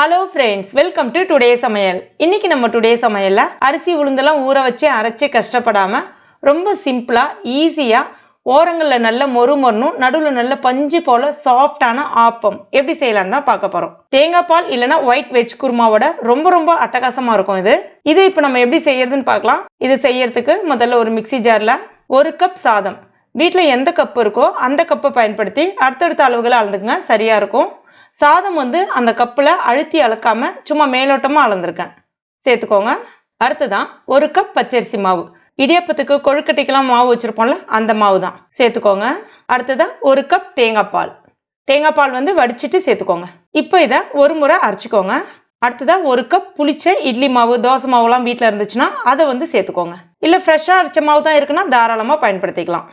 Hello friends welcome to today சமையல் இன்னைக்கு நம்ம டுடே சமையலில் அரிசி உளுந்தெல்லாம் ஊற வச்சு அரைச்சி கஷ்டப்படாமல் ரொம்ப சிம்பிளாக ஈஸியாக ஓரங்களில் நல்ல மொறு மொறணும் நடுவில் நல்ல பஞ்சு போல சாஃப்டான ஆப்பம். எப்படி செய்யலாம்னு தான் பார்க்க போகிறோம் தேங்காய் பால் இல்லைன்னா ஒயிட் வெஜ் குருமாவோட ரொம்ப ரொம்ப அட்டகாசமாக இருக்கும் இது. இது இப்போ நம்ம எப்படி செய்யறதுன்னு பார்க்கலாம். இது செய்யறதுக்கு முதல்ல ஒரு மிக்ஸி ஜாரில் ஒரு கப் சாதம். வீட்டில் எந்த கப் இருக்கோ அந்த கப்பை பயன்படுத்தி அடுத்தடுத்த அளவுகளை அளந்துக்குங்க. சரியாக இருக்கும். சாதம் வந்து அந்த கப்பில் அழுத்தி அளக்காமல் சும்மா மேலோட்டமாக அளந்திருக்கேன். சேர்த்துக்கோங்க. அடுத்ததான் ஒரு கப் பச்சரிசி மாவு. இடியப்பத்துக்கு கொழுக்கட்டைக்கெல்லாம் மாவு வச்சுருப்போம்ல அந்த மாவு தான் சேர்த்துக்கோங்க. அடுத்ததான் ஒரு கப் தேங்காய் பால். தேங்காய் பால் வந்து வடிச்சிட்டு சேர்த்துக்கோங்க. இப்போ இதை ஒரு முறை அரைச்சிக்கோங்க. அடுத்ததாக ஒரு கப் புளிச்ச இட்லி மாவு தோசை மாவுலாம் வீட்டில் இருந்துச்சுன்னா அதை வந்து சேர்த்துக்கோங்க. இல்லை ஃப்ரெஷ்ஷாக அரைச்ச மாவு தான் இருக்குன்னா தாராளமாக பயன்படுத்திக்கலாம்.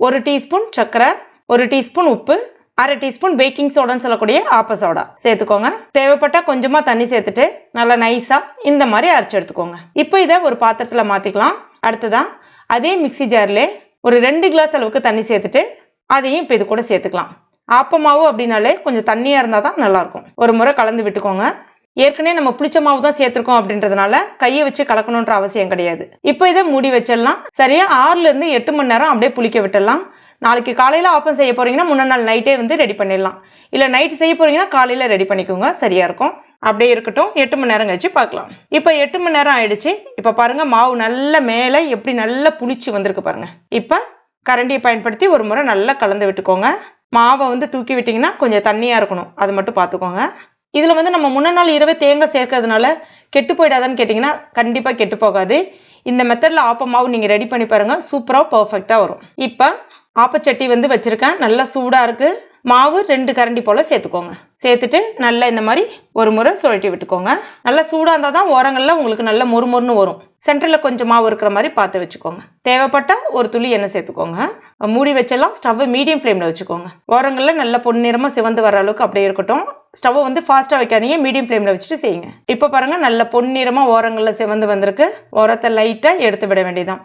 ஒரு டீஸ்பூன் சர்க்கரை ஒரு டீஸ்பூன் உப்பு அரை டீஸ்பூன் பேக்கிங் சோடான்னு சொல்லக்கூடிய ஆப்ப சோடா சேர்த்துக்கோங்க. தேவைப்பட்டா கொஞ்சமா தண்ணி சேர்த்துட்டு நல்லா நைஸா இந்த மாதிரி அரைச்சு எடுத்துக்கோங்க. இப்போ இதை ஒரு பாத்திரத்துல மாத்திக்கலாம். அடுத்ததான் அதே மிக்ஸி ஜார்ல ஒரு ரெண்டு கிளாஸ் அளவுக்கு தண்ணி சேர்த்துட்டு அதையும் இப்போ இது கூட சேர்த்துக்கலாம். ஆப்ப மாவு அப்படின்னாலே கொஞ்சம் தண்ணியா இருந்தால் தான் நல்லா இருக்கும் ஒரு முறை கலந்து விட்டுக்கோங்க. ஏற்கனவே நம்ம புளிச்ச மாவு தான் சேர்த்துருக்கோம் அப்படின்றதுனால கையை வச்சு கலக்கணுன்ற அவசியம் கிடையாது. இப்போ இதை மூடி வச்சிடலாம். சரியா ஆறுல இருந்து எட்டு மணி நேரம் அப்படியே புளிக்க விட்டுடலாம். நாளைக்கு காலையில் ஆப்பம் செய்ய போகிறீங்கன்னா முன்னாடி நாள் நைட்டே வந்து ரெடி பண்ணிடலாம். இல்லை நைட் செய்ய போகிறீங்கன்னா காலையில் ரெடி பண்ணிக்கோங்க சரியாக இருக்கும். அப்படியே இருக்கட்டும். எட்டு மணி நேரம் கழிச்சு பார்க்கலாம். இப்போ எட்டு மணி நேரம் ஆயிடுச்சு. இப்போ பாருங்க மாவு நல்ல மேலே எப்படி நல்லா புளிச்சு வந்திருக்கு பாருங்கள் இப்போ கரண்டியை பயன்படுத்தி ஒரு முறை நல்லா கலந்து விட்டுக்கோங்க. மாவை வந்து தூக்கி விட்டிங்கன்னா கொஞ்சம் தண்ணியாக இருக்கணும். அது மட்டும் பார்த்துக்கோங்க. இதில் வந்து நம்ம முன்ன நாள் இரவே தேங்காய் சேர்க்கறதுனால கெட்டு போயிடாதான்னு கேட்டிங்கன்னா கண்டிப்பாக கெட்டு போகாது. இந்த மெத்தடில் ஆப்ப மாவு நீங்கள் ரெடி பண்ணி பாருங்கள் சூப்பராக பர்ஃபெக்டாக வரும். இப்போ ஆப்பச்சட்டி வந்து வச்சுருக்கேன். நல்லா சூடாக இருக்குது மாவு ரெண்டு கரண்டி போல் சேர்த்துக்கோங்க. சேர்த்துட்டு நல்லா இந்த மாதிரி ஒரு முறை சுழட்டி விட்டுக்கோங்க. நல்லா சூடாக இருந்தால் தான் ஓரங்களில் உங்களுக்கு நல்ல மொறுமொறுன்னு வரும். சென்டரில் கொஞ்சம் மாவு இருக்கிற மாதிரி பார்த்து வச்சுக்கோங்க. தேவைப்பட்டால் ஒரு துளி எண்ணெய் சேர்த்துக்கோங்க. மூடி வச்செல்லாம் ஸ்டவ்வை மீடியம் ஃப்ளேமில் வச்சுக்கோங்க. ஓரங்களில் நல்ல பொன்னிறமாக சிவந்து வர அளவுக்கு அப்படியே இருக்கட்டும். ஸ்டவ்வை வந்து ஃபாஸ்ட்டாக வைக்காதீங்க. மீடியம் ஃப்ளேமில் வச்சுட்டு செய்யுங்க. இப்போ பாருங்கள் நல்ல பொன்னிறமாக ஓரங்களில் சிவந்து வந்திருக்கு. ஓரத்தை லைட்டாக எடுத்து விட வேண்டியதான்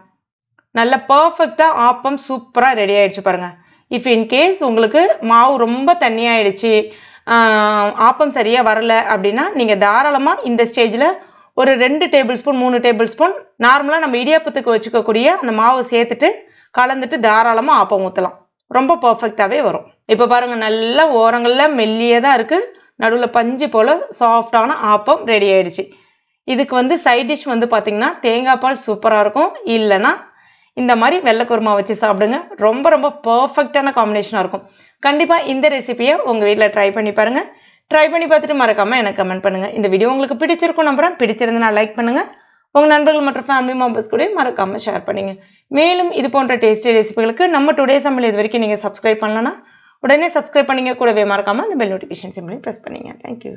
நல்ல பர்ஃபெக்டாக ஆப்பம் சூப்பராக ரெடி ஆகிடுச்சு பாருங்கள் இஃப் இன்கேஸ் உங்களுக்கு மாவு ரொம்ப தண்ணியாயிடுச்சு ஆப்பம் சரியாக வரல அப்படின்னா நீங்கள் தாராளமாக இந்த ஸ்டேஜில் ஒரு ரெண்டு டேபிள் ஸ்பூன் மூணு டேபிள் ஸ்பூன் நார்மலாக நம்ம இடியாப்பத்துக்கு வச்சுக்கக்கூடிய அந்த மாவை சேர்த்துட்டு கலந்துட்டு தாராளமாக ஆப்பம் ஊற்றலாம் ரொம்ப பர்ஃபெக்டாகவே வரும். இப்போ பாருங்கள் நல்லா ஓரங்களில் மெல்லியே தான் இருக்குது நடுவில் பஞ்சு போல் சாஃப்டான ஆப்பம் ரெடி ஆயிடுச்சு. இதுக்கு வந்து சைட் டிஷ் வந்து பார்த்திங்கன்னா தேங்காய் பால் சூப்பராக இருக்கும். இல்லைன்னா இந்த மாதிரி வெள்ளை குருமா வச்சு சாப்பிடுங்க. ரொம்ப ரொம்ப பர்ஃபெக்டான காம்பினேஷனாக இருக்கும். கண்டிப்பாக இந்த ரெசிபியை உங்கள் வீட்டில் ட்ரை பண்ணி பாருங்கள் ட்ரை பண்ணி பார்த்துட்டு மறக்காமல் எனக்கு கமெண்ட் பண்ணுங்கள் இந்த வீடியோ உங்களுக்கு பிடிச்சிருக்கும் நம்புறேன். பிடிச்சிருந்தா லைக் பண்ணுங்கள் உங்கள் நண்பர்கள் மற்றும் ஃபேமிலி மெம்பர்ஸ் கூட மறக்காமல் ஷேர் பண்ணுங்க. மேலும் இது போன்ற டேஸ்டி ரெசிபிகளுக்கு நம்ம டுடே சமையல் இது வரைக்கும் நீங்கள் சப்ஸ்கிரைப் பண்ணலன்னா உடனே சப்ஸ்கிரைப் பண்ணிங்க கூடவே மறக்காமல் அந்த பெல் நோட்டிஃபிகேஷன் சிம்பிளையும் ப்ரெஸ் பண்ணிங்க. Thank you